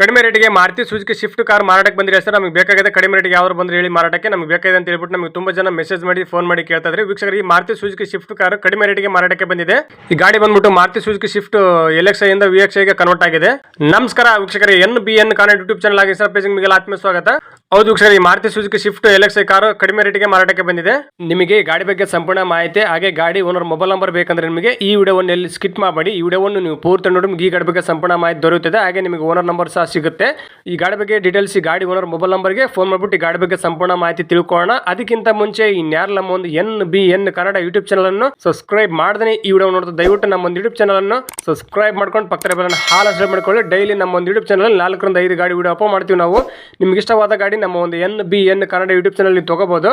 ಕಡಿಮೆ ರೇಟಿಗೆ Maruti Suzuki shift car ಮಾರಾಟಕ್ಕೆ ಬಂದಿರಿ ಸರ್, ನಮಗೆ ಬೇಕಾಗಿದೆ ಕಡಿಮೆ ರೇಟಿಗೆ ಯಾವ್ದು ಬಂದ್ರೆ ಹೇಳಿ ಮಾರಾಟಕ್ಕೆ ನಮಗೆ ಬೇಕಾಗಿದೆ ಅಂತ ಹೇಳ್ಬಿಟ್ಟು ನಮಗೆ ತುಂಬಾ ಜನ ಮೆಸೇಜ್ ಮಾಡಿ ಫೋನ್ ಮಾಡಿ ಕೇಳ್ತಾ ಇದ್ರೆ ಈ ಮಾರುತಿ ಸುಜುಕಿ ಶಿಫ್ಟ್ ಕಾರ್ ಕಡಿಮೆ ರೇಟಿಗೆ ಮಾರಾಟಕ್ಕೆ ಬಂದಿದೆ. ಈ ಗಾಡಿ ಬಂದ್ಬಿಟ್ಟು Maruti Suzuki Swift L X ಇಂದ ವಿ ಎಕ್ಸ್ಗೆ ಕನ್ವರ್ಟ್ ಆಗಿದೆ. ನಮಸ್ಕಾರ ವೀಕ್ಷಕರೇ, N B N content YouTube channel ಆಗಿ ಸರ್ ಪೇಜಿಂಗ್ ಆತ್ಮೀಯ ಸ್ವಾಗತ. ಹೌದು ಸರ್ ಈ Maruti Suzuki Swift L X car ಕಡಿಮೆ ರೇಟಿಗೆ ಮಾರಾಟಕ್ಕೆ ಬಂದಿದೆ. ನಿಮಗೆ ಈ ಗಾಡಿ ಬಗ್ಗೆ ಸಂಪೂರ್ಣ ಮಾಹಿತಿ, ಹಾಗೆ ಗಾಡಿ ಓನರ್ ಮೊಬೈಲ್ ನಂಬರ್ ಬೇಕಂದ್ರೆ ನಿಮಗೆ ಈ ವಿಡಿಯೋವನ್ನು ಎಲ್ಲಿ ಸ್ಕಿಪ್ ಮಾಡಬೇಡಿ ಈ ವಿಡಿಯೋವನ್ನು ನೀವು ಪೂರ್ತಿ ನೋಡಿ ಈ ಗಾಡಿ ಬಗ್ಗೆ ಸಂಪೂರ್ಣ ಮಾಹಿತಿ ದೊರೆಯುತ್ತದೆ, ಹಾಗೆ ನಿಮಗೆ ಓನರ್ ನಂಬರ್ ಸಹ ಸಿಗುತ್ತೆ. ಈ ಗಾಡಿ ಬಗ್ಗೆ ಡೀಟೇಲ್ಸ್ ಈ ಗಾಡಿ ಓನರ್ ಮೊಬೈಲ್ ನಂಬರ್ಗೆ ಫೋನ್ ಮಾಡಿಬಿಟ್ಟು ಈ ಗಾಡಿ ಬಗ್ಗೆ ಸಂಪೂರ್ಣ ಮಾಹಿತಿ ತಿಳ್ಕೊಳ್ಳೋಣ. ಅದಕ್ಕಿಂತ ಮುಂಚೆ ಇನ್ಯಾರು ನಮ್ಮ ಒಂದು N B N Kannada YouTube channel ಅನ್ನು ಸಬ್ಸ್ಕ್ರೈಬ್ ಮಾಡದೇ ಈ ವಿಡಿಯೋ ನೋಡ್ತಾ ದಯವಿಟ್ಟು ನಮ್ಮ ಒಂದು ಯೂಟ್ಯೂಬ್ ಚಾನಲ್ ಅನ್ನು ಸಬ್ಸ್ಕ್ರೈಬ್ ಮಾಡ್ಕೊಂಡು ಪಕ್ಕದ ಬೆಲ್ಲ ಹಾಲ್ ಸಬ್ಸ್ಕ್ರೈಬ್ ಮಾಡ್ಕೊಳ್ಳಿ. ಡೈಲಿ ನಮ್ಮ ಒಂದು ಯೂಟ್ಯೂಬ್ ಚಾನಲ್ ನಾಲ್ಕರಿಂದ ಐದು ಗಾಡಿ ವಿಡಿಯೋ ಅಪ್ಲೋಡ್ ಮಾಡ್ತೀವಿ ನಾವು. ನಿಮ್ಗೆ ಇಷ್ಟವಾದ ಗಾಡಿ ನಮ್ಮ ಒಂದು N B N Kannada YouTube channel ನೀವು ತಗೋಬಹುದು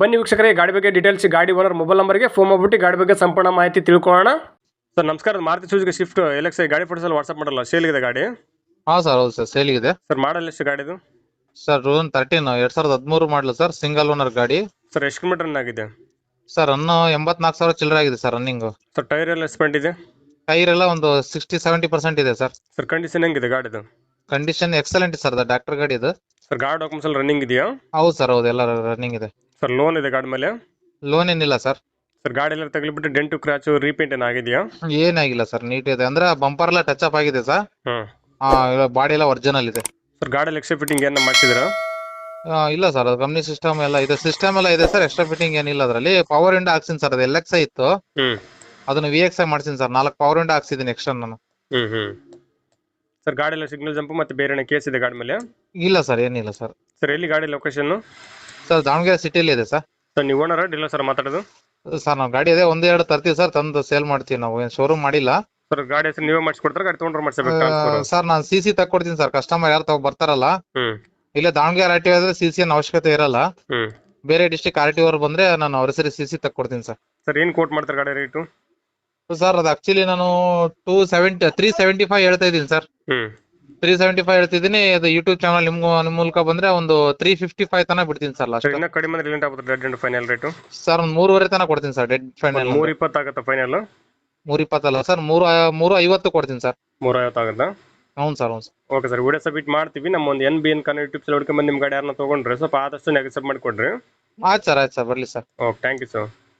ಬನ್ನಿ ವೀಕ್ಷಕರೇ ಗಾಡಿ ಬಗ್ಗೆ ಡೀಟೇಲ್ಸ್ ಗಾಡಿ ಓನರ್ ಮೊಬೈಲ್ ನಂಬರ್ಗೆ ಫೋನ್ ಮಾಡ್ಬಿಟ್ಟು ಗಾಡಿ ಬಗ್ಗೆ ಸಂಪೂರ್ಣ ಮಾಹಿತಿ ತಿಳ್ಕೊಳ್ಳೋಣ. ಸರ್ ನಮಸ್ಕಾರ ಮಾರುತಿ ಸೂಜಿಗೆ ಶಿಫ್ಟ್ ಎಲೆಕ್ಸ್ ಗಾಡಿ ಫೋಟೋಸ್ ಅಲ್ಲಿ ವಾಟ್ಸ್ಆಪ್ ಮಾಡಲ್ಲ ಇದೆ ಗಾಡಿ? ಹಾ ಸರ್ ಹೌದು ಸರ್ ಸೇಲ್ ಇದೆ. ಸರ್ ಮಾಡಲ್ ಎಷ್ಟು ಗಾಡಿದು? ಸರ್ ರೂನ್ ತರ್ಟೀನ್ ಎರಡು ಸಾವಿರದ ಹದಿಮೂರು ಮಾಡಲು ಸರ್ ಸಿಂಗಲ್ ಓನರ್ ಗಾಡಿ. ಸರ್ ಎಷ್ಟು ಕಿಲೋಮೀಟರ್ ಆಗಿದೆ? ಸರ್ ಅನ್ನೋ ಎಂಬತ್ನಾಲ್ಕು ಸಾವಿರ ಚಿಲ್ಲರೆ ಆಗಿದೆ ಸರ್ ರನ್ನಿಂಗ್ ಸರ್ ಟೈರ್ ಎಲ್ಲ ಸ್ಪೆಂಟ್ ಇದೆ? ಟೈರ್ ಎಲ್ಲ ಒಂದು ಸಿಕ್ಸ್ಟಿ ಸೆವೆಂಟಿ ಪರ್ಸೆಂಟ್ ಇದೆ ಸರ್. ಸರ್ ಕಂಡೀಷನ್ ಹೆಂಗಿದೆ ಗಾಡಿದು? ಕಂಡೀಷನ್ ಎಕ್ಸಲೆಂಟ್ ಸರ್ ಡಾಕ್ಟರ್ ಗಾಡಿ ಇದು ಸರ್ ಗಾಡಿ ಡಾಕ್ಯುಮೆಂಟ್ಸ್ ಎಲ್ಲ ರನ್ನಿಂಗ್ ಇದೆಯಾ? ಹೌದು ಸರ್ ಹೌದು ಎಲ್ಲ ರನ್ನಿಂಗ್ ಇದೆ. ಸರ್ ಲೋನ್ ಇದೆ ಗಾಡಿ ಮೇಲೆ? ಲೋನ್ ಏನಿಲ್ಲ ಸರ್. ಸರ್ ಗಾಡಿ ಎಲ್ಲ ತಗಲಿಬಿಟ್ಟು ಡೆಂಟು ಕ್ರಾಚು ರೀಪೇಂಟ್ ಏನಾಗಿದೆಯಾ ಏನಾಗಿಲ್ಲ ಸರ್ ನೀಟ್ ಇದೆ. ಅಂದ್ರೆ ಬಂಪರ್ ಎಲ್ಲ ಟಚ್ ಅಪ್ ಆಗಿದೆ ಸರ್. ಬಾಡಿ ಎಲ್ಲ ಒರಿಜಿನಲ್ ಇದೆ. ಸರ್ ಗಾಡಿಯಲ್ಲಿ ಎಕ್ಸ್ಟ್ರಾ ಫಿಟ್ಟಿಂಗ್ ಏನ ಮಾಡಿಸಿದ್ರ ಆ, ಇಲ್ಲ ಸರ್ ಅದು ಕಂಪ್ನಿ ಸಿಸ್ಟಮ್ ಎಲ್ಲ ಇದೆ. ಸಿಸ್ಟಮ್ ಎಲ್ಲ ಇದೆ ಸರ್ ಎಕ್ಸ್ಟ್ರಾ ಫಿಟ್ಟಿಂಗ್ ಏನಿಲ್ಲ ಅದರಲ್ಲಿ. ಪವರ್ ಇಂಡ ಹಾಕ್ಸಿನಿ ಸರ್ ಅದು ಎಲ್ ಎಕ್ಸ್ ಇತ್ತು. ಹ್ಞೂ ಅದನ್ನ ವಿ ಎಕ್ಸ್ ಐ ಮಾಡ್ತೀನಿ ಸರ್ ನಾಲ್ಕು ಪವರ್ ಇಂಡ ಹಾಕ್ಸಿದ್ದೀನಿ ಎಕ್ಸ್ಟ್ರಾ ನಾನು. ಹ್ಞೂ ಹ್ಞೂ ಸರ್ ಗಾಡಿ ಎಲ್ಲ ಸಿಗ್ನಲ್ ಜಂಪ್ ಮತ್ತೆ ಬೇರೆ ಕೇಸ್ ಇದೆ ಗಾಡಿ ಮೇಲೆ? ಇಲ್ಲ ಸರ್ ಏನಿಲ್ಲ ಸರ್. ಸರ್ ಎಲ್ಲಿ ಗಾಡಿ ಲೊಕೇಶನ್ ಸರ್ ದಾವಣಗೆರೆ ಸಿಟಿಲಿ ಇದೆ ಸರ್. ಸರ್ ನೀವು ಓನರ? ಡೀಲರ್ ಸರ್ ಮಾತಾಡೋದು? ಸರ್ ನಾವು ಗಾಡಿ ಅದೇ ಒಂದ್ ಎರಡು ತರ್ತೀವಿ ಸರ್ ತಂದು ಸೇಲ್ ಮಾಡ್ತೀವಿ ನಾವು. ಏನು ಶೋರೂಮ್ ಮಾಡಿಲ್ಲ. ಸರ್ ಗಾಡಿ ಹೆಸರು ನೀವೇ ಮಾಡಿಸ್ಕೊಡ್ತಾರೆ ಗಾಡಿ ತೊಗೊಂಡ್ರೆ ಮಾಡಿಸ್ಬೇಕು ಟ್ರಾನ್ಸ್ಫರ್ ಸರ್ ನಾನು ಸಿ ಸಿ ತಕ್ಕೊಡ್ತೀನಿ ಸರ್ ಕಸ್ಟಮರ್ ಯಾರು ತಗೋ ಬರ್ತಾರಲ್ಲ. ಹ್ಮ್. ಇಲ್ಲೇ ದಾವಣಗೆರೆ ಆರ್ ಟಿ ಆದ್ರೆ ಸಿ ಸಿ ಅವಶ್ಯಕತೆ ಇರಲ್ಲ. ಹ್ಞೂ ಬೇರೆ ಡಿಸ್ಟಿಕ್ ಆರ್ ಟಿ ಅವ್ರು ಬಂದ್ರೆ ನಾನು ಅವ್ರ ಹೆಸರು ಸಿ ಸಿ ತಕ್ಕೊಡ್ತೀನಿ ಸರ್. ಸರ್ ಏನು ಕೋಟ್ ಮಾಡ್ತಾರೆ ಗಾಡಿ ರೇಟು ಸರ್ ಅದು ಆಕ್ಚುಲಿ ನಾನು two seventy three seventy five ಹೇಳ್ತಾ ಇದ್ದೀನಿ ಸರ್. ಹ್ಞೂ ತ್ರೀ ಸೆವೆಂಟಿ ಫೈವ್ ಹೇಳ್ತಿದ್ದೀನಿ. ಅದು ಯೂಟ್ಯೂಬ್ ಚಾನಲ್ ನಿಮ್ಗೂ ನಿಮ್ಮ ಮೂಲಕ ಬಂದ್ರೆ ಒಂದು ತ್ರೀ ಫಿಫ್ಟಿ ಫೈವ್ ತನಕ ಬಿಡ್ತೀನಿ ಸರ್ ಲಾಸ್ಟ್ ಇನ್ನ ಕಡಿಮೆ ಅಂದ್ರೆ ಲೇಟ್ ಆಗುತ್ತೆ dead and final rate sir ಒಂದು ಮೂರುವರೆ ತನಕ ಕೊಡ್ತೀನಿ ಸರ್ ಡೆಡ್ ಫೈನಲ್ ಮೂರು ಇಪ್ಪತ್ತು ಆಗುತ್ತೆ ಫೈನಲ್ ಮೂರು ಇಪ್ಪತ್ತಲ್ಲ ಸರ್ ಮೂರು ಮೂರು ಐವತ್ತು ಕೊಡ್ತೀನಿ ಸರ್. ಮೂರು ಐವತ್ತು ಆಗುತ್ತಾ? ಹೌದು ಸರ್ ಹೌದು sir. Okay sir video submit ಮಾಡ್ತೀವಿ. ನಮ್ಮ ಒಂದು N B N Kannada YouTube ಸಲ ಹುಡ್ಕೊಂಡ್ ನಿಮ್ಮ ಗಾಡಿ ಯಾರನ್ನ ತೊಗೊಂಡ್ರೆ ಸ್ವಲ್ಪ ಆದಷ್ಟು ನೆಗೆಸಬ್ ಮಾಡಿಕೊಡ್ರಿ. ಆಯ್ತು ಸರ್ ಆಯ್ತು ಸರ್ ಬರಲಿ sir. Okay thank you sir